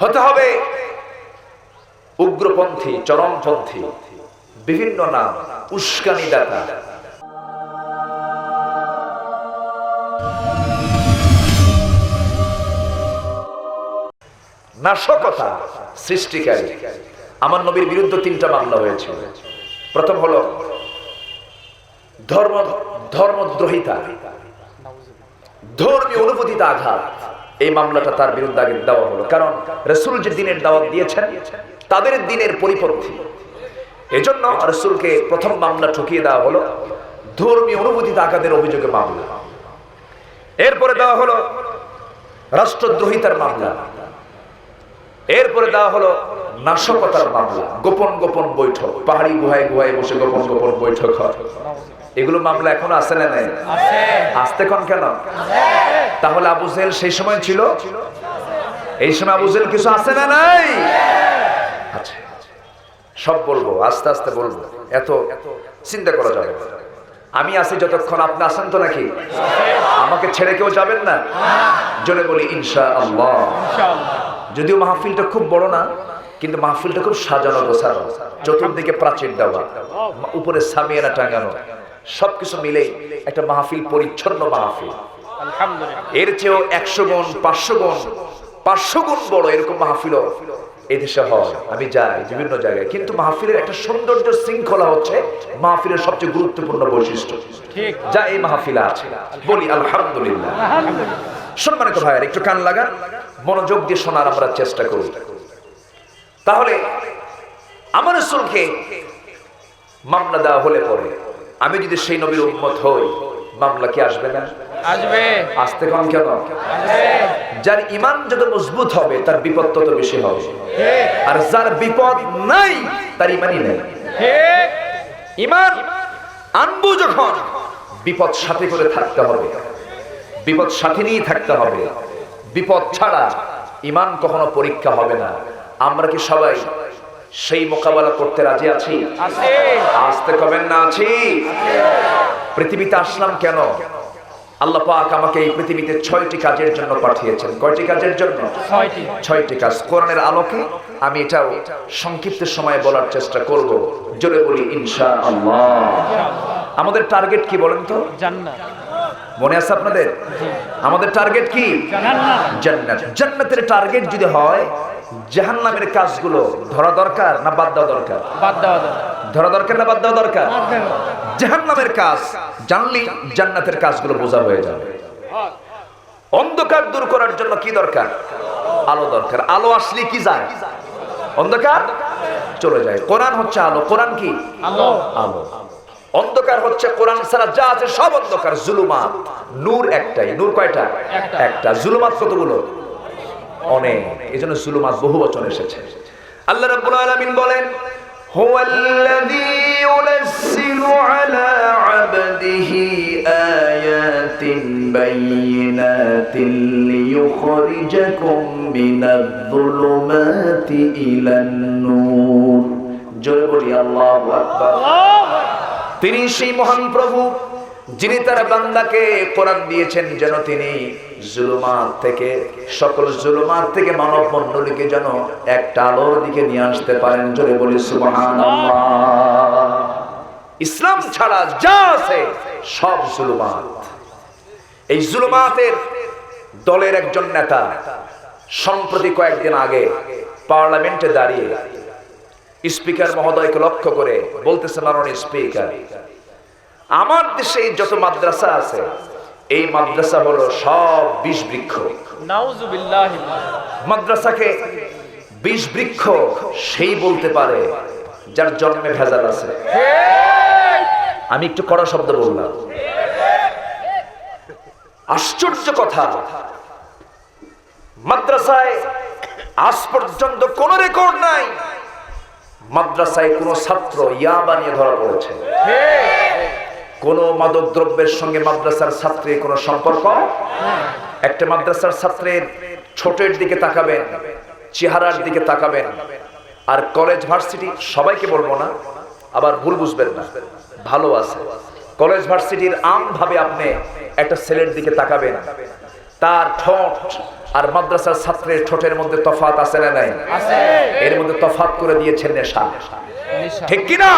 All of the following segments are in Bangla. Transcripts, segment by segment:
হতে হবে। উগ্রপন্থী, চরমপন্থী, বিভিন্ন নাম উস্কানি দাতা নাশকতা সৃষ্টিকারী। আমার নবীর বিরুদ্ধে তিনটা মামলা হয়েছিল। প্রথম হলো ধর্ম, ধর্মদ্রোহিতা, ধর্মীয় অনুভূতিতে আঘাত। এই মামলাটা তার বিরুদ্ধে আগে দেওয়া হলো। কারণ রসুল যে দিনের দাওয়াত দিয়েছেন তাদের দিনের পরিপন্থী। এজন্য রসুলকে প্রথম মামলা ঠকিয়ে দেওয়া হলো। ধর্মীয় অনুভূতি আঘাতের অভিযোগে মামলা। এরপরে দেওয়া হলো রাষ্ট্রদ্রোহিতার মামলা। এরপরে দেওয়া হলো নাশকতার মামলা। গোপন গোপন বৈঠক। পাহাড়ি গুহায় গুহায় বসে গোপন গোপন বৈঠক হয়। এগুলো মামলা এখনও আসে না নাই? আসতে কোন কেন? তাহলে আবু জেল সেই সময় ছিল? এই সময় আবু জেল কিছু আছে না নাই? আচ্ছা সব বলব, আস্তে আস্তে বলব। এত চিন্তা করা যাবে আমি আছি যতক্ষণ আপনি আসেন তো নাকি? আমাকে ছেড়ে কেউ যাবেন না? জোরে বলি ইনশা আল্লাহ যদিও মাহফিলটা খুব বড় না, কিন্তু মাহফিলটা খুব সাজানো গোছানো। চতুর্দিকে প্রাচীর দেওয়া, উপরে সামিয়ানা টাঙানো। সবকিছু মিলে একটা মাহফিল পরিচ্ছন্ন মাহফিল। এর চেয়েও একশো গুণ পাঁচশো গুণ পাঁচশো গুণ বড় এরকম মাহফিল এদেশে হয়। আমি যাই বিভিন্ন জায়গায়। কিন্তু মাহফিলের একটা সৌন্দর্য শৃঙ্খলা হচ্ছে মাহফিলের সবচেয়ে গুরুত্বপূর্ণ বৈশিষ্ট্য। যা এই মাহফিলে আছে। বলি আলহামদুলিল্লাহ। সম্মানিত ভাইয়ের একটু কান লাগা মনোযোগ দিয়ে শোনার আমরা চেষ্টা করি। তাহলে আমার রসুলকে মামলা দেওয়া হলে পরে আমি যদি সেই নবীর উন্মত হই মামলা কি আসবে না? আসবে। আসতে কম কেন? যার ইমান যত মজবুত হবে তার বিপদ তত বেশি হবে। আর যার বিপদ নাই তার ইমানই নেই। ইমান আনবু যখন বিপদ সাথে করে থাকতে হবে। বিপদ সাথে নিয়ে থাকতে হবে। বিপদ ছাড়া ইমান কখনো পরীক্ষা হবে না। আমরা কি সবাই সেই মোকাবেলা করতে রাজি আছি? আছে। আসতে কবেন না আছি। পৃথিবীতে আসলাম কেন? আল্লাহ পাক আমাকে এই পৃথিবীতে ছয়টি কাজের জন্য পাঠিয়েছেন। কয়টি কাজের জন্য? ছয়টি। কাজ। কোরআনের আলোকে আমি এটাও সংক্ষিপ্ত সময়ে বলার চেষ্টা করব। জোরে বলি ইনশা আল্লাহ আমাদের টার্গেট কি বলেন তো? জান্নাত। মনে আছে আপনাদের? আমাদের টার্গেট কি? জান্নাত জান্নাত। জান্নাতের টার্গেট যদি হয় জাহান্নামের কাজগুলো ধরা দরকার না বাদ দেওয়া দরকার? বাদ দেওয়া দাও ধরা দরকার না বাদ দেওয়া দরকার। জাহান্নামের কাজ জানলি জান্নাতের কাজগুলো বোঝা হয়ে যাবে। অন্ধকার দূর করার জন্য কি দরকার? আলো দরকার। আলো আসলে কি যায়? অন্ধকার চলে যায়। কোরআন হচ্ছে আলো। কোরআন কি? আলো। আলো। অন্ধকার হচ্ছে কোরআন ছাড়া যা আছে সব অন্ধকার। জুলুমাত। নূর একটাই। নূর কয়টা? একটা। জুলুমাত কতগুলো? অনেক। এই জন্য জুলুমাত বহু বচন এসেছে। আল্লাহ রাব্বুল আলামিন বলেন হুয়াল্লাযী ينزل على عبده آيات بينات ليخرجكم من الظلمات إلى النور জোরে বলি আল্লাহু আকবার তিনি সেই মহান প্রভু যিনি তার বান্দাকে কোরআন দিয়েছেন যেন তিনি জুলুমাত থেকে, সকল জুলুমাত থেকে মানব মণ্ডলীকে যেন একটা আলোর দিকে নিয়ে আসতে পারেন। জোরে বলি ইসলাম ছাড়া যা আছে সব জুলুমাত। এই জুলুমাতের দলের একজন নেতা সম্প্রতি কয়েকদিন আগে পার্লামেন্টে দাঁড়িয়ে স্পিকার মহোদয়কে লক্ষ্য করে বলতেছে, মাননীয় স্পিকার আমার দেশে যত মাদ্রাসা আছে এই মাদ্রাসা হলো সব বিষ বৃক্ষ। মাদ্রাসাকে বিষ বৃক্ষ সেই বলতে পারে যার জন্মে ভেজাল আছে। আমি একটু কড়া শব্দ বললাম। আশ্চর্য কথা মাদ্রাসায় আজ পর্যন্ত কোন রেকর্ড নাই। মাদ্রাসায় কোন ছাত্র ইয়া বানিয়ে ধরা পড়েছে। কোন মাদক দ্রব্যের সঙ্গে মাদ্রাসার ছাত্রের কোনো সম্পর্ক? একটা মাদ্রাসার ছাত্রের ছোটের দিকে তাকাবেন চেহারার দিকে তাকাবেন আর কলেজ ভার্সিটি সবাইকে বলব না আবার ভুল বুঝবেন না ভালো আছে। কলেজ ভার্সিটির আম ভাবে আপনি একটা ছেলের দিকে তাকাবেন। তার ঠোঁট আর মাদ্রাসার ছাত্রের ঠোঁটের মধ্যে তফাত আছে না নাই? এর মধ্যে তফাত করে দিয়েছেন নেশা। ঠিক কিনা?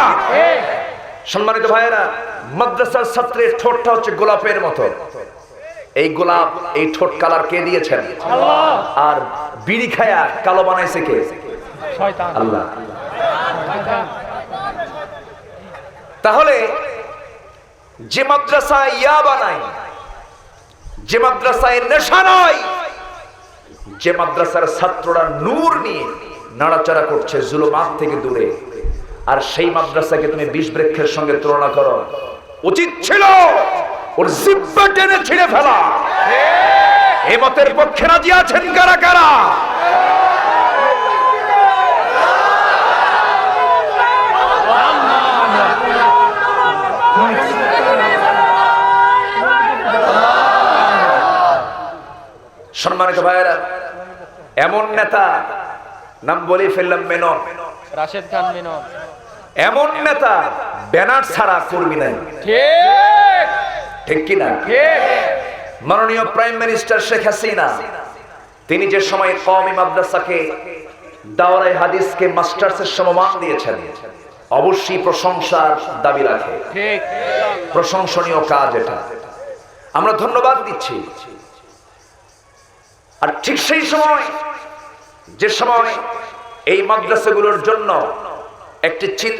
সম্মানিত ভাইয়েরা মাদ্রাসার ছাত্রের ঠোঁটটা হচ্ছে গোলাপের মতো। এই গোলাপ এই ঠোঁট কালার কে দিয়েছেন? আর বিড়ি খায়া কালো বানাইছে কে? আল্লাহ। তাহলে যে মাদ্রাসা ইয়া বানায় যে মাদ্রাসায় নেশা নয় যে মাদ্রাসার ছাত্ররা নূর নিয়ে নাড়াচাড়া করছে জুলুমাত থেকে দূরে আর সেই মাদ্রাসাকে তুমি বিষ বৃক্ষের সঙ্গে তুলনা করো। উচিত ছিল ওর জিব্বা টেনে ছিঁড়ে ফেলা। এ মতের পক্ষে রাজি আছেন কারা কারা? সম্মানিত ভাইয়েরা, এমন নেতা নাম বলে ফেললাম মেনন। রাশেদ খান মিনন। এমন নেতা ব্যানার ছাড়া কর্মী নাই। ঠিক। ঠিক কিনা মাননীয় প্রাইম মিনিস্টার শেখ হাসিনা তিনি যে সময় কওমি মাদ্রাসাকে দাওরাই হাদিসকে মাস্টার্সের সমমান দিয়েছেন অবশ্যই প্রশংসার দাবি রাখে। ঠিক। প্রশংসনীয় কাজ এটা। আমরা ধন্যবাদ দিচ্ছি। আর ঠিক সেই সময় যে সময় এই মাদ্রাসাগুলোর জন্য একটি চিন্তা